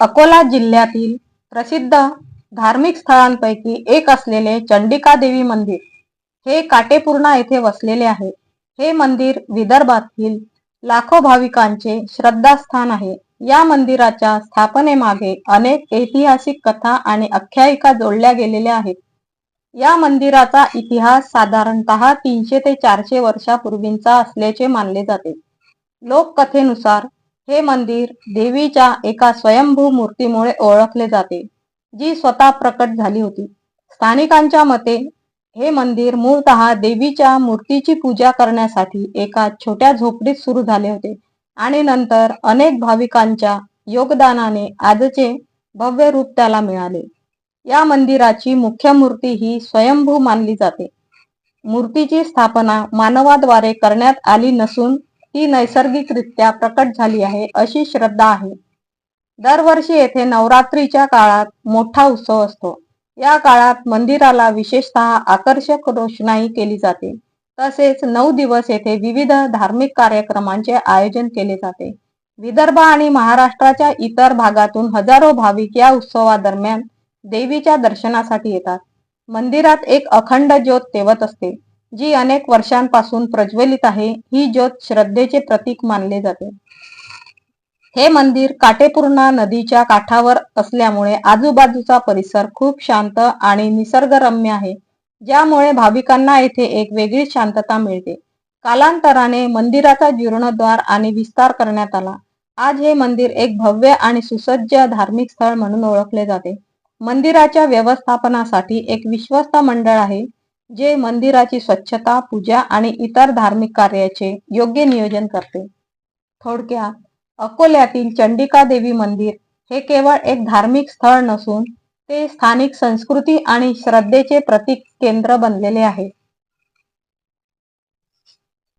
अकोला जिल्ह्यातील प्रसिद्ध धार्मिक स्थळांपैकी एक असलेले चंडिका देवी मंदिर हे काटेपूर्णा येथे वसलेले आहे. हे मंदिर विदर्भातील लाखो भाविकांचे श्रद्धास्थान आहे. या मंदिराच्या स्थापनेमागे अनेक ऐतिहासिक कथा आणि आख्यायिका जोडल्या गेलेल्या आहेत. या मंदिराचा इतिहास साधारणतः तीनशे ते चारशे वर्षापूर्वींचा असल्याचे मानले जाते. लोककथेनुसार हे मंदिर देवीच्या एका स्वयंभू मूर्तीमुळे ओळखले जाते जी स्वतः प्रकट झाली होती. स्थानिकांच्या मते हे मंदिर मूळतः देवीच्या मूर्तीची पूजा करण्यासाठी एका छोट्या झोपडीत सुरू झाले होते आणि नंतर अनेक भाविकांच्या योगदानाने आजचे भव्य रूप त्याला मिळाले. या मंदिराची मुख्य मूर्ती ही स्वयंभू मानली जाते. मूर्तीची स्थापना मानवाद्वारे करण्यात आली नसून ती नैसर्गिकरित्या प्रकट झाली आहे अशी श्रद्धा आहे. दरवर्षी येथे नवरात्रीच्या काळात मोठा उत्सव असतो. या काळात मंदिराला विशेषतः आकर्षक रोषणाई केली जाते. तसेच नऊ दिवस येथे विविध धार्मिक कार्यक्रमांचे आयोजन केले जाते. विदर्भ आणि महाराष्ट्राच्या इतर भागातून हजारो भाविक या उत्सवादरम्यान देवीच्या दर्शनासाठी येतात. मंदिरात एक अखंड ज्योत तेवत असते. जी अनेक वर्षांपासून प्रज्वलित आहे ही ज्योत श्रद्धेचे प्रतीक मानले जाते. हे मंदिर काटेपूर्णा नदीच्या काठावर असल्यामुळे आजूबाजूचा परिसर खूप शांत आणि निसर्गरम्य आहे ज्यामुळे भाविकांना येथे एक वेगळी शांतता मिळते. कालांतराने मंदिराचा जीर्णोद्धार आणि विस्तार करण्यात आला. आज हे मंदिर एक भव्य आणि सुसज्ज धार्मिक स्थळ म्हणून ओळखले जाते. मंदिराच्या व्यवस्थापनासाठी एक विश्वस्त मंडळ आहे जे मंदिराची स्वच्छता पूजा आणि इतर धार्मिक कार्याचे योग्य नियोजन करते. थोडक्यात अकोल्यातील चंडिका देवी मंदिर हे केवळ एक धार्मिक स्थळ नसून ते स्थानिक संस्कृती आणि श्रद्धेचे प्रतीक केंद्र बनलेले आहे.